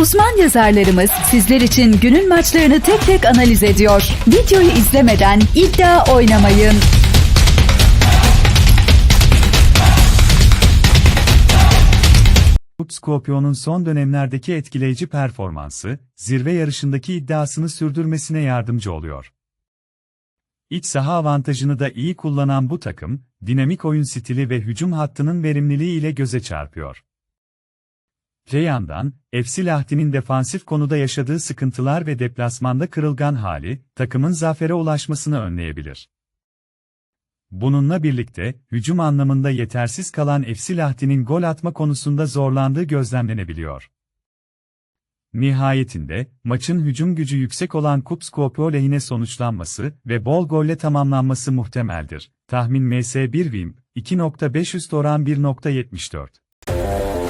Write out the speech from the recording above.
Uzman yazarlarımız sizler için günün maçlarını tek tek analiz ediyor. Videoyu izlemeden iddia oynamayın. Scorpion'un son dönemlerdeki etkileyici performansı, zirve yarışındaki iddiasını sürdürmesine yardımcı oluyor. İç saha avantajını da iyi kullanan bu takım, dinamik oyun stili ve hücum hattının verimliliği ile göze çarpıyor. Öte yandan, FC Lahti'nin defansif konuda yaşadığı sıkıntılar ve deplasmanda kırılgan hali, takımın zafere ulaşmasını önleyebilir. Bununla birlikte, hücum anlamında yetersiz kalan FC Lahti'nin gol atma konusunda zorlandığı gözlemlenebiliyor. Nihayetinde, maçın hücum gücü yüksek olan Kupskopio lehine sonuçlanması ve bol golle tamamlanması muhtemeldir. Tahmin MS1 Wim, 2.500 oran 1.74.